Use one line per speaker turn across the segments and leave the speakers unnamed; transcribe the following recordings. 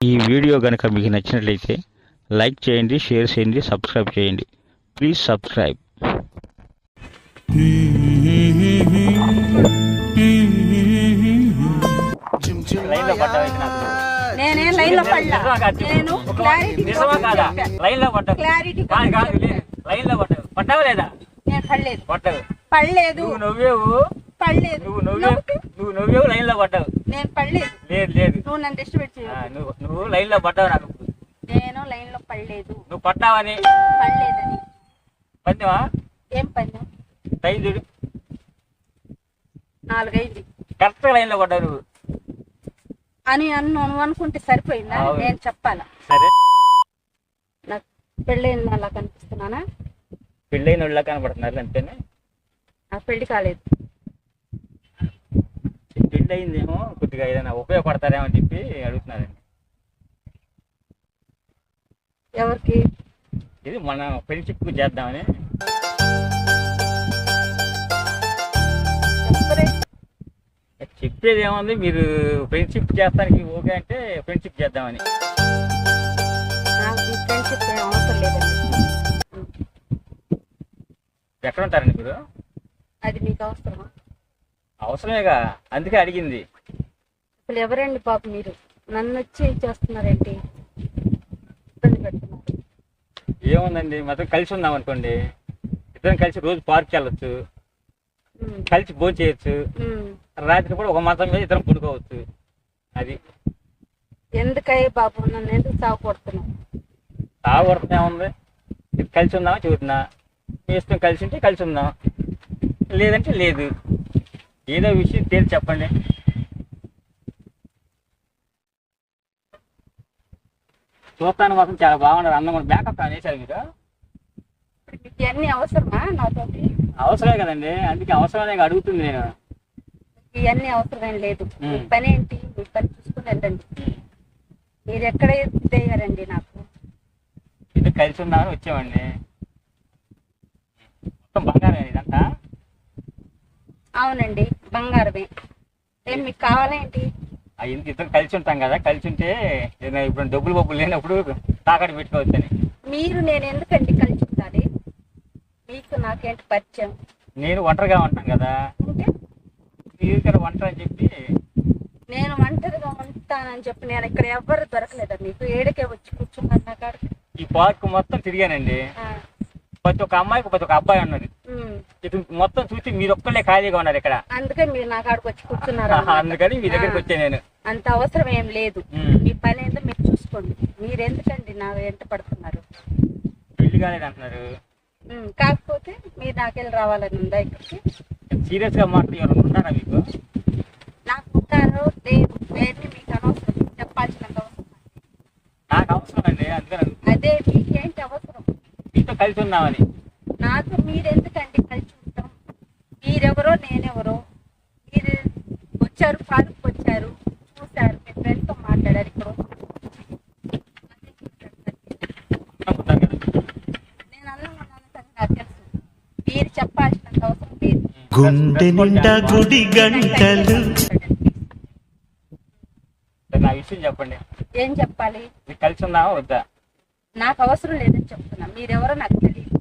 ఈ వీడియో కనుక మీకు నచ్చినట్లయితే లైక్ చేయండి షేర్ చేయండి సబ్స్క్రైబ్ చేయండి. Please subscribe.
నేనేం
లైన్లో.
నేను క్లారిటీ
లైన్లో
క్లారిటీ
లో పడ్డావు. లేదా.
నేను పడలేదు.
పడ్డావు?
పడలేదు.
నువ్వు నవ్వేవు
పడలేదు.
నువ్వు నవ్వేవు నువ్వు నవ్వేవు లైన్లో పడ్డావు.
నేను పడలేదు.
లేదు లేదు.
నువ్వు నన్ను
ఆ,
చేయు
నువ్వు నువ్వు లైన్లో పడ్డావు నాకు.
నేను లైన్లో పడలేదు.
నువ్వు పడ్డావని.
పడలేదని.
పందెమా
ఏం పని
టైం చూడు.
నాలుగైదు.
కరెక్ట్ లైన్లో పడ్డావు నువ్వు.
అని అన్ను నువ్వు అనుకుంటే సరిపోయిందా. నేను చెప్పాలా?
సరే.
నాకు పెళ్ళైన అలా కనిపిస్తున్నానా?
పెళ్ళైన వాళ్ళ కనపడుతున్నారు అంతేనే?
నాకు పెళ్ళి కాలేదు.
పెళ్ళి అయిందేమో కొద్దిగా ఏదైనా ఉపయోగపడతారేమో అని చెప్పి అడుగుతున్నారండి.
ఎవరికి?
ఇది మన ఫ్రెండ్షిప్ చేద్దామని. చెప్పేది ఏముంది? మీరు ఫ్రెండ్షిప్ చేస్తానికి ఓకే అంటే ఫ్రెండ్షిప్ చేద్దామని. ఎక్కడ ఉంటారండి మీరు?
అది మీకు అవసరమా?
అవసరమేగా అందుకే అడిగింది.
అసలు ఎవరండి బాబు మీరు? నన్ను వచ్చి చేస్తున్నారేంటి? ఇబ్బంది పెడుతున్నారు.
ఏముందండి మాత్రం కలిసి ఉందాం అనుకోండి. ఇద్దరం కలిసి రోజు పార్క్ వెళ్ళొచ్చు.
ఉమ్,
కలిసి భోజనం చేయొచ్చు.
ఉమ్.
రాత్రి కూడా ఒక మాసం మీద ఇద్దరం పడుకోవచ్చు. అది.
ఎందుకయ్య బాబు? నన్ను ఎందుకు సాగు కొడుతున్నావు
తాగొడతా ఏముంది ఇది కలిసి ఉందామని చెబుతున్నా. మీ ఇష్టం కలిసి ఉంటే కలిసి ఉందాం. లేదంటే లేదు. ఏదో విషయం తేల్చి చెప్పండి. చూస్తాను మాత్రం చాలా బాగున్నారు. అందం బ్యాకప్ అనేసారు మీరు.
ఇవన్నీ అవసరమా నాతోటి?
అవసరమే కదండి. అందుకే అవసరమే అడుగుతుంది నేను.
ఇవన్నీ అవసరమేం లేదు. పని ఏంటి? మీ పని చూసుకుని వెళ్ళండి. మీరు ఎక్కడ దిగారండి నాకు?
ఇది కలిసి ఉందామని వచ్చామండి. మొత్తం బంగారం ఇదంతా.
అవునండి బంగారమే. ఏం మీకు కావాలేంటి
ఇద్దరు కలిసి ఉంటాం కదా కలిసి ఉంటే ఇప్పుడు డబ్బులు బొబ్బులు లేనప్పుడు తాకట్టు పెట్టుకోవచ్చని.
మీరు నేను ఎందుకండి కలిసి ఉండాలి? మీకు నాకేంటి పరిచయం?
నేను ఒంటరిగా ఉంటాను కదా. మీరు ఇక్కడ ఒంటరి అని చెప్పి
నేను ఒంటరిగా ఉంటానని చెప్పి నేను ఇక్కడ ఎవ్వరు దొరకలేదా మీకు ఏడకే వచ్చి కూర్చున్నాను నా
ఈ పార్క్ మొత్తం తిరిగానండి. ప్రతి ఒక్క అమ్మాయికి ప్రతి ఒక్క అబ్బాయి ఉన్నది ఇటు మొత్తం చూసి మీరు ఒక్కళ్ళే ఖాళీగా ఉన్నారు ఇక్కడ.
అందుకే మీరు నా కాడికి వచ్చి కూర్చున్నారు
అందుకని మీ దగ్గరికి వచ్చాను నేను.
అంత అవసరం ఏం లేదు. మీ పని ఏందో మీరు చూసుకోండి. మీరు ఎందుకండి నా వెంట పడుతున్నారు?
పెళ్ళి కాలేదు అంటున్నారు.
కాకపోతే మీరు నాకెళ్ళి రావాలని ఉందా ఇక్కడికి?
సీరియస్గా మాట్లాడి ఉన్నారా మీకు?
నాకు ఉంటారో లేదు వేరే మీకు అనవసరం. చెప్పాల్సినంత అవసరం.
నాకు అవసరం అండి అందుకని
అదే మీకేంటి
మీతో కలిసి ఉందామని
నాతో మీరెందుకండి కలిసి ఉంటాం? మీరెవరో నేనెవరో? మీరు వచ్చారు పార్క్ వచ్చారు చూశారు మీ ఫ్రెండ్తో మాట్లాడారు ఇక్కడ. నేను నాకు తెలుసు. మీరు చెప్పాల్సినంత అవసరం లేదు.
గుండె నిండా గుడి గంటలు
నా విషయం చెప్పండి.
ఏం చెప్పాలి?
మీరు కలిసి ఉందామా వద్దా?
నాకు అవసరం లేదని చెప్తున్నా. మీరెవరో నాకు తెలియదు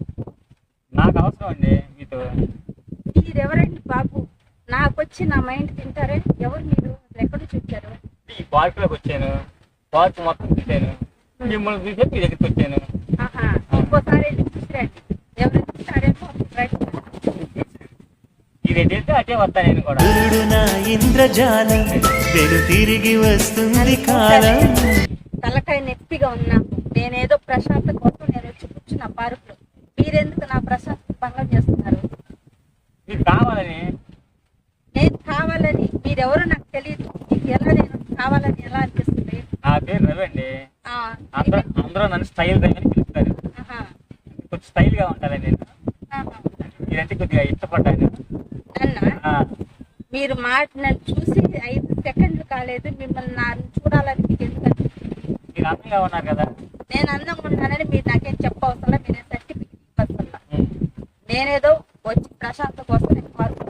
నాకు అవసరం అండి మీతో.
మీరెవరండి బాబు? నాకు వచ్చి నా మైండ్ తింటారే? ఎవరు మీరు? ఎక్కడి నుంచి వచ్చారు?
ఈ పార్క్లోకి వచ్చాను. పార్క్ మొత్తం చూశాను మిమ్మల్ని చూసే మీ దగ్గరికి వచ్చాను.
ఆహా ఇంకోసారి చూసిరండి. ఎవరు
అటే వస్తా నేను కూడా.
గురుడు నా ఇంద్రజాలం వెను తిరిగి వస్తుంది కాలం.
తలకాయ నొప్పిగా ఉన్నా నేనేదో ప్రశాంతత కోసం నేను వచ్చి కూర్చున్న పార్కులో మీరెందుకు నా ప్రశాంతత భంగం చేస్తున్నారు
మీకు కావాలని
నేను కావాలని మీరెవరో నాకు తెలియదు మీకు ఎలా నేను కావాలని ఎలా అనిపిస్తుంది
నా పేరు రవి అండి అందరూ అందరూ నన్ను స్టైల్ అని పిలుస్తారు కొంచెం స్టైల్గా ఉంటాను నేను. మీరంటే కొద్దిగా ఇష్టపడ్డాను.
మీరు మాట నన్ను చూసి ఐదు సెకండ్లు కాలేదు మిమ్మల్ని చూడాలని?
మీరు అందంగా ఉన్నారు కదా
నేను అందంగా ఉన్నానని మీరు నాకేం చెప్పవసరం మీరే సర్టిఫికెట్ ఇవ్వసరం
ఉమ్.
నేనేదో వచ్చి ప్రశాంత కోసం నేను పార్కు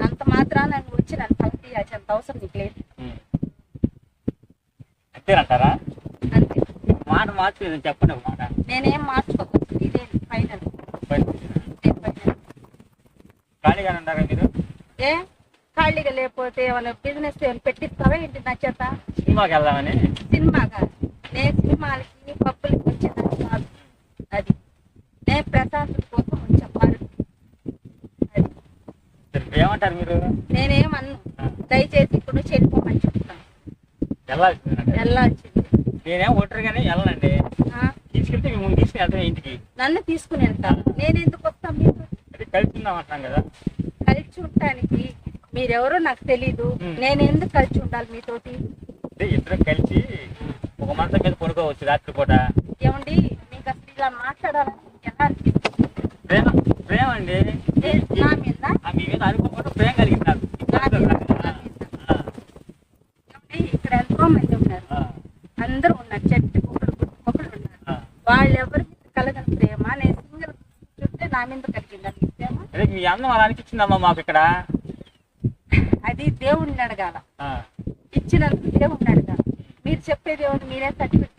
అంత మాత్రాన నన్ను వచ్చి నన్ను కలిపియాల్సినంత అవసరం నీకు లేదు
ఉమ్. అంటే అంతేనంటారా
అంతే
మార్చులేదు చెప్పండి ఒక మాట.
నేనేం మార్చుకోవచ్చు ఇదే ఫైనల్.
ఖాళీగానే ఉన్నారా మీరు?
ఏ? ఖాళీగా లేకపోతే ఏమైనా బిజినెస్ ఏమైనా పెట్టిస్తావా ఏంటి నా చేత?
సినిమాకి వెళ్దామని.
సినిమాగా నేను సినిమాలకి పప్పులకి వచ్చేదాన్ని కాదు. అది. నేను ప్రశాంతత కోసం
సరే, ఏమంటారు మీరు?
నేనేమన్ను? దయచేసి ఇప్పుడు నుంచి వెళ్ళిపోమని చెప్తాను
వెళ్ళాల్సిందంటే
వెళ్ళాల్సింది.
నేనేం ఒంటరిగానే వెళ్ళనండి
ఆ?
తీసుకెళ్తే మీ ముందు తీసుకుని ఇంటికి?
నన్ను తీసుకుని వెళ్తాను నేను ఎందుకు వస్తాను మీకు
కలిసి ఉందాం అంటున్నాం కదా.
కలిసి ఉండటానికి మీరెవరో నాకు తెలీదు. నేను ఎందుకు కలిసి ఉండాలి మీతోటి?
ఇద్దరం కలిసి ఒక మంచం మీద పడుకోవచ్చు రాత్రి పూట.
ఏమండి మీకు అసలు ఇలా మాట్లాడాలని ఎలా అనిపిస్తుంది
ప్రేమ ప్రేమ అండి.
ఏ- నా మీద?
ఆ మీ మీద అనుకోకుండా ప్రేమ కలిగింది నాకు.
నా మీద, నా మీద.
ఆ,
ఏమండి ఇక్కడ ఎంతో మంది ఉన్నారు అందరూ ఉన్నారు చెట్టు కుక్కలు కుక్కలు ఉన్నారు. వాళ్ళు ఎవరి మీద కలగని ప్రేమ నేను సింగిల్ చూస్తే నా మీద కలిగిందా మీ ప్రేమ
అదే అలా అనిపించిందమ్మా మాకు ఇక్కడ?
అది దేవుణ్ణి అడగాల.
ఆ,
ఇచ్చినందుకు దేవుణ్ణి అడగాల. మీరు చెప్పేది ఏమో మీరే సర్టిఫికెట్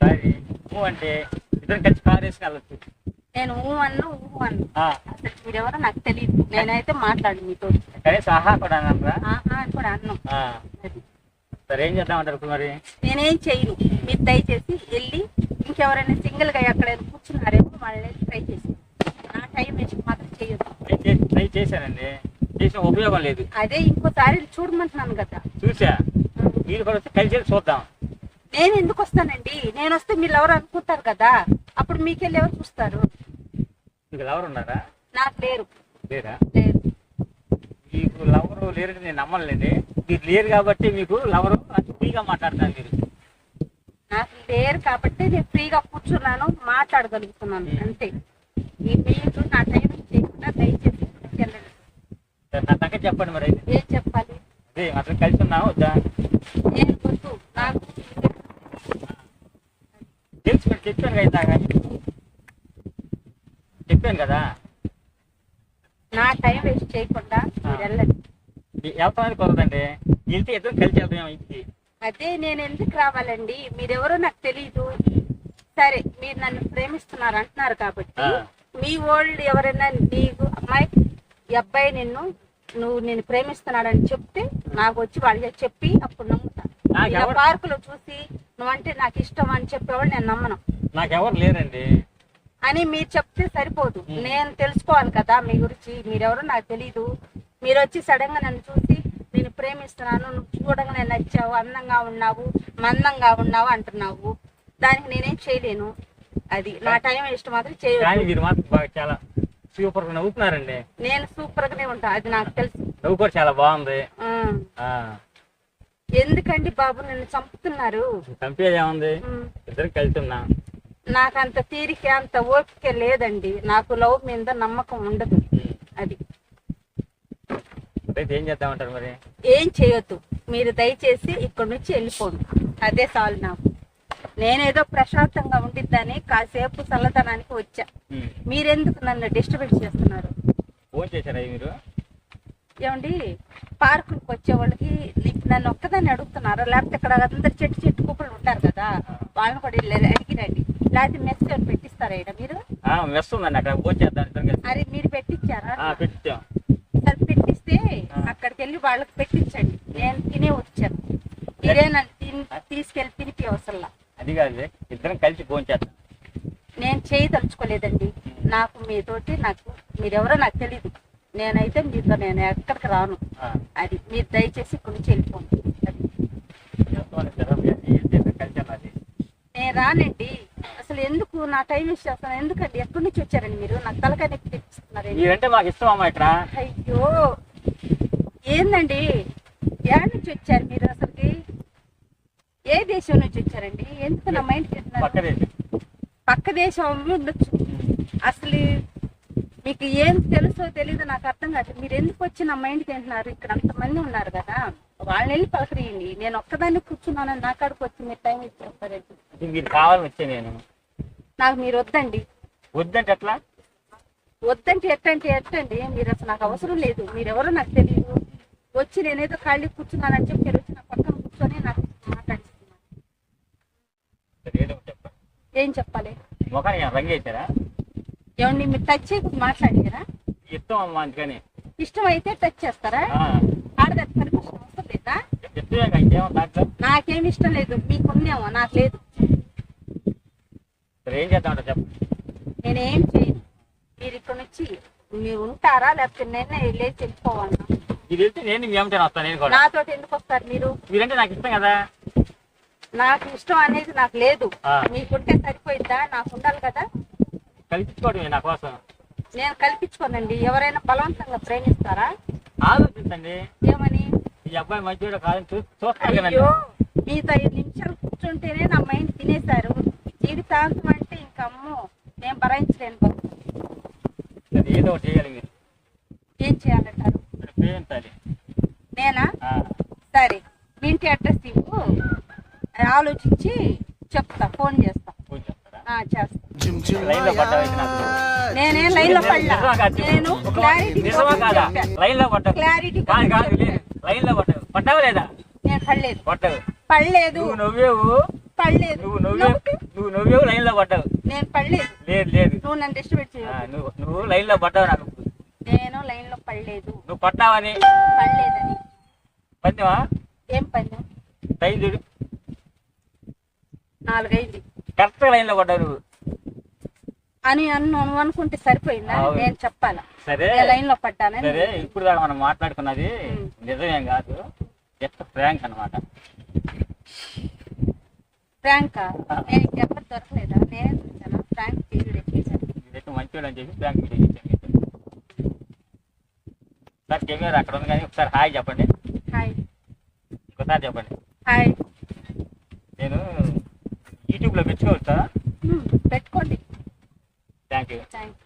సరే అంటే ఇద్దరం కలిసి కార్ వేసుకు వెళ్ళచ్చు.
నేను ఊ అన్ను ఊ అన్ను.
ఆ,
అసలు మీరెవరో నాకు తెలియదు నేనైతే మాట్లాడు మీతో.
కనీసం ఆహా కూడా అన్నారా
ఆహా అని కూడా అన్నం.
సరే ఏం చేద్దామంటారు ఇప్పుడు మరి?
నేనేం చేయను. మీరు దయచేసి వెళ్ళి ఇంకెవరైనా సింగిల్గా ఎక్కడైనా కూర్చున్నారేమో వాళ్ళని ట్రై చేసి నా టైం వేసి మాత్రం చేయొద్దు.
ట్రై చే- ట్రై చేశానండి. చేసిన ఉపయోగం లేదు.
అదే ఇంకోసారి చూడమంటున్నాను కదా.
చూసా. మీరు కూడా వచ్చి కలిసి వెళ్ళి చూద్దాం.
నేను ఎందుకు వస్తానండి? నేను వస్తే మీరు ఎవరు అనుకుంటారు కదా? అప్పుడు మీకెళ్ళి ఎవరు చూస్తారు?
మీకు లవర్ ఉన్నారా?
నాకు లేరు.
లేరా?
లేరు.
మీకు లవరు లేరని నేను నమ్మలేండి. మీరు లేరు కాబట్టి మీకు లవరు ఫ్రీగా మాట్లాడతాను మీరు.
నాకు లేరు కాబట్టి నేను ఫ్రీగా కూర్చున్నాను మాట్లాడగలుగుతున్నాను అంతే. ఈ మీరు నా టైం చేయకుండా దయచేసి వెళ్ళండి
సరే, నా తగ్గ చెప్పండి మరి.
ఏం చెప్పాలి?
అదే అసలు కలిసి ఉన్నాము వద్దా?
నేను వద్దు నాకు
తెలుసు మరి చెప్పాను కదా ఇందాక. చెప్పాను కదా.
నా టైం వేస్ట్ చేయకుండా మీరు వెళ్ళండి.
వెళ్తామని కుదరదండి వెళ్తే ఇద్దరం కలిసి వెళ్తాం ఇంటికి.
అదే నేను ఎందుకు రావాలండి? మీరెవరో నాకు తెలియదు సరే మీరు నన్ను ప్రేమిస్తున్నారు అంటున్నారు కాబట్టి. మీ ఓల్డ్ ఎవరైనా నీకు అమ్మాయి ఈ అబ్బాయి నిన్ను నువ్వు నేను ప్రేమిస్తున్నాడని చెప్తే నాకు వచ్చి వాళ్ళకి చెప్పి అప్పుడు నమ్ముతా. పార్కులో చూసి నువ్వంటే నాకు ఇష్టం అని చెప్పేవాళ్ళు నేను నమ్మను.
నాకెవరు లేరండి.
అని మీరు చెప్తే సరిపోదు. నేను తెలుసుకోవాలి కదా మీ గురించి. మీరెవరో నాకు తెలీదు. మీరు వచ్చి సడన్గా నన్ను చూసి నేను ప్రేమిస్తున్నాను నువ్వు చూడగానే నచ్చావు అందంగా ఉన్నావు మందంగా ఉన్నావు అంటున్నావు. దానికి నేనేం చేయలేను. అది. నా టైం వేస్ట్ మాత్రం
కానీ
చేయదు
మీరు మాత్రం బాగా చాలా సూపర్గా నవ్వుతున్నారండి.
నేను సూపర్ గానే ఉంటా. అది నాకు తెలుసు.
నవ్వు కూడా చాలా బాగుంది.
ఆ.
ఆ,
ఎందుకండి బాబు నన్ను చంపుతున్నారు?
చంపేది ఏముంది
ఉమ్.
ఇద్దరం కలిసి ఉన్నాం.
నాకు అంత తీరిక అంత ఓపిక లేదండి. నాకు లవ్ మీద నమ్మకం ఉండదు. అది.
ఏం చేద్దామంటారు మరి?
ఏం చేయొద్దు. మీరు దయచేసి ఇక్కడి నుంచి వెళ్ళిపోండి. అదే చాలు నాకు. నేనేదో ప్రశాంతంగా ఉండిద్దని కాసేపు చల్లదనానికి వచ్చా. మీరెందుకు నన్ను డిస్టర్బెన్స్ చేస్తున్నారు?
ఫోన్ చేశారా మీరు?
ఏమండి పార్కులకు వచ్చే వాళ్ళకి నన్ను ఒక్కదాన్ని అడుగుతున్నారు? లేకపోతే ఇక్కడ అందరు చెట్టు చెట్టు కుప్పలు ఉంటారు కదా వాళ్ళని కూడా అడిగిరండి లేకపోతే మెస్ పెట్టిస్తారా మీరు?
మెస్ ఉందండి అక్కడ
అది మీరు పెట్టించారా
ఆ, పెట్టాం
సరే పెట్టిస్తే అక్కడికి వెళ్ళి వాళ్ళకి పెట్టించండి నేను తినే వచ్చాను మీరే నన్ను తిని తీసుకెళ్ళి తినిపి అవసరంలా
అది కాదు ఇద్దరం కలిసి ఫోన్ చేద్దాం
నేను చేయదలుచుకోలేదండి నాకు మీతోటి నాకు మీరెవరో నాకు తెలీదు. నేనైతే మీతో నేను ఎక్కడికి రాను. అది మీరు దయచేసి ఇక్కడి నుంచి వెళ్ళిపోండి. నేను రానండి. అసలు ఎందుకు నా టైం వేస్ట్ చేస్తాను ఎందుకండి? ఎక్కడి నుంచి వచ్చారండి మీరు? నాకు తలకాయ నొప్పి
ఇక్కడ.
అయ్యో! ఏందండి? ఎక్కడి నుంచి వచ్చారు మీరు అసలుకి? ఏ దేశం నుంచి వచ్చారండి? ఎందుకు నా మైండ్
దేశం
పక్క దేశం ఉండొచ్చు. అసలు మీకు ఏం తెలుసో తెలీదో నాకు అర్థం కాదు. మీరు ఎందుకు వచ్చి నా మైండ్ తింటున్నారు ఇక్కడ అంతమంది ఉన్నారు కదా. వాళ్ళని వెళ్ళి పలకరియండి. నేను ఒక్కదాన్ని కూర్చున్నానని నా కాడికి వచ్చి మీరు టైం
ఇది మీరు కావాలని వచ్చే నేను?
నాకు మీరు వద్దండి.
వద్దంటే ఎట్లా?
వద్దంటే ఎట్టంటే ఎట్టండి. మీరు అసలు నాకు అవసరం లేదు. మీరెవరో నాకు తెలియదు. వచ్చి నేనేదో ఖాళీ కూర్చున్నానని చెప్పి మీరు వచ్చి నా పక్కన కూర్చొని నాకు మాట్లాడిస్తున్నాను
సరే, ఏదో ఒకటి చెప్పండి
ఏం చెప్పాలి?
ముఖానికి రంగు వేసారా
ఏమండి మీరు టచ్ చేయకుండా మాట్లాడారా
ఇష్టం అమ్మా అందుకని.
ఇష్టం అయితే టచ్ చేస్తారా?
ఆ,
ఆడదాని పర్మిషన్ అవసరం లేదా?
ఇష్టమే కదా, ఇంకేమో దాంట్లో.
నాకేం ఇష్టం లేదు మీకున్నేమో నాకు లేదు.
ఏం చేద్దామంటే చెప్పండి
నేనేం చేయను. మీరు ఇక్కడ నుంచి మీరు ఉంటారా? లేకపోతే నేనే లేచి వెళ్ళిపోవాలన్నా
వెళ్తే నేను మీ అమ్మతో వస్తాను నేను
నాతో ఎందుకు వస్తారు మీరు?
మీరంటే నాకు ఇష్టం కదా.
నాకు ఇష్టం అనేది నాకు లేదు. మీకుంటే సరిపోయిద్దా? నాకు ఉండాలి కదా?
కల్పించుకోవడమే నా కోసం.
నేను కల్పించుకోనండి. ఎవరైనా బలవంతంగా ప్రేమిస్తారా?
ఆలోచించండి.
ఏమని?
ఈ అబ్బాయి మంచివాడు కాదని చూస్తాను
అయ్యో మీతో ఐదు నిమిషాలు కూర్చుంటేనే నా మైండ్ తినేశారు. జీవితాంతం అంటే ఇంక అమ్మో నేను భరించలేను బాబు.
ఏదో చేయాలి మీరు.
ఏం చేయాలంటారు? నేనా? సరే మీ ఇంటి అడ్రస్ ఇవ్వు. ఆలోచించి చెప్తా ఫోన్ చేస్తా. చేస్తా. నేనేం
లైన్లో చెప్పు.
నేను క్లారిటీ
లేదు. లైన్లో పడ్డావు. పడ్డావా. లేదా?
నేను పడలేదు. పడలేదు.
నువ్వు నవ్వేవు?
పడలేదు.
నువ్వు నవ్వేవు? నువ్వు నవ్వేవు లైన్లో పడ్డావు.
నేను పడలేదు.
లేదు లేదు.
నువ్వు నన్ను డిస్టర్బ్
ఆ,
చేయవు
నువ్వు నువ్వు లైన్లో పడ్డావు నాకు.
నేను లైన్లో పడలేదు.
నువ్వు పడ్డావని?
పడలేదని.
పందెమా
ఏం పని
టైం చూడు
నాలుగైదు.
కరెక్ట్ లైన్లో పడ్డావు నువ్వు
అని అన్ను అనుకుంటే సరిపోయిందా. నేను చెప్పాలా?
సరే.
లైన్లో పడ్డానని
సరే ఇప్పుడు దాకా మనం మాట్లాడుకున్నది. నిజమేం కాదు. జస్ట్ ఫ్రాంక్ అనమాట
ప్రాంక్? నేను ఇంకెవరు దొరకలేదా? నేనే చూసాను ప్రాంక్ వీడియో చేశాను
మంచివాడు అని చెప్పి ఫ్రాంక్ వీడియో చేశాను సార్ కెమెరా అక్కడ ఉంది కానీ ఒకసారి హాయ్ చెప్పండి.
హాయ్.
ఇంకోసారి చెప్పండి.
హాయ్.
యూట్యూబ్లో పెట్టుకోవచ్చా
పెట్టుకోండి.
Thank you
thank